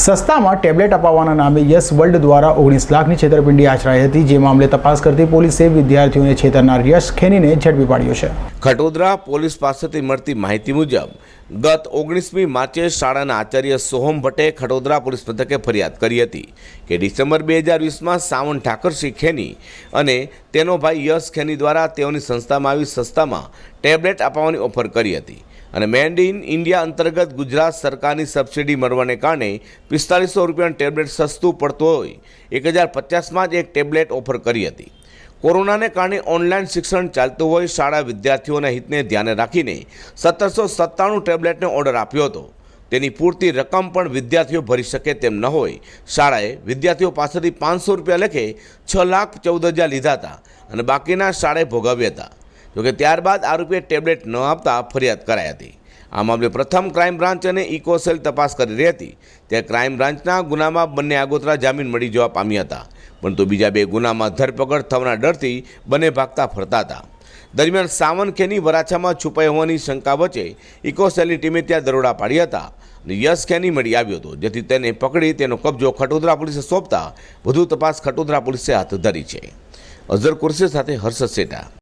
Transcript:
સસ્તામાં ટેબ્લેટ અપાવવાના નામે yes world દ્વારા ઓગણીસ લાખની છેતરપિંડી આચરાઈ હતી. જે મામલે તપાસ કરતી પોલીસે વિદ્યાર્થીઓને છેતરનાર યશ ખેનીને ઝડપી પાડ્યો છે. ખટોદરા પોલીસ પાસેથી મળતી માહિતી મુજબ, ગત ઓગણીસમી માર્ચે શાળાના આચાર્ય સોહમ ભટ્ટે ખટોદરા પોલીસ મથકે ફરિયાદ કરી હતી કે ડિસેમ્બર બે હજાર વીસમાં સાવન ઠાકરસિંહ ખેની અને તેનો ભાઈ યશ ખેની દ્વારા તેઓની સંસ્થામાં આવી સસ્તામાં ટેબ્લેટ અપાવવાની ઓફર કરી હતી. અને મેડ ઇન ઇન્ડિયા અંતર્ગત ગુજરાત સરકારની સબસિડી મળવાને કારણે પિસ્તાલીસો રૂપિયાનું ટેબ્લેટ સસ્તું પડતું હોય. એક હજાર પચાસમાં જ એક ટેબ્લેટ ઓફર કરી હતી. કોરોનાને કારણે ઓનલાઈન શિક્ષણ ચાલતું હોય શાળા વિદ્યાર્થીઓના હિતને ધ્યાને રાખીને સત્તરસો સત્તાણું ટેબ્લેટનો ઓર્ડર આપ્યો હતો. તેની પૂરતી રકમ પણ વિદ્યાર્થીઓ ભરી શકે તેમ ન હોય. શાળાએ વિદ્યાર્થીઓ પાસેથી પાંચસો રૂપિયા લેખે છ લાખ ચૌદ હજાર લીધા હતા અને બાકીના શાળાએ ભોગવ્યા હતા. જોકે ત્યારબાદ આરોપીએ ટેબ્લેટ ન આપતા ફરિયાદ કરાઈ હતી. આ મામલે પ્રથમ ક્રાઇમ બ્રાન્ચ અને ઇકોસેલ તપાસ કરી રહી હતી. ત્યાં ક્રાઇમ બ્રાન્ચના ગુનામાં બંને આગોતરા જામીન મળી જવા પામ્યા હતા. પરંતુ બીજા બે ગુનામાં ધરપકડ થવાના ડરથી બંને ભાગતા ફરતા હતા. દરમિયાન સાવનખેની વરાછામાં છુપાઈ હોવાની શંકા વચ્ચે ઇકોસેલની ટીમે ત્યાં દરોડા પાડ્યા હતા અને યશ ખેની મળી આવ્યો હતો, જેથી તેને પકડી તેનો કબજો ખટોદરા પોલીસે સોંપતા વધુ તપાસ ખટોદરા પોલીસે હાથ ધરી છે. અઝર કુરશી સાથે હર્ષદ સેટા.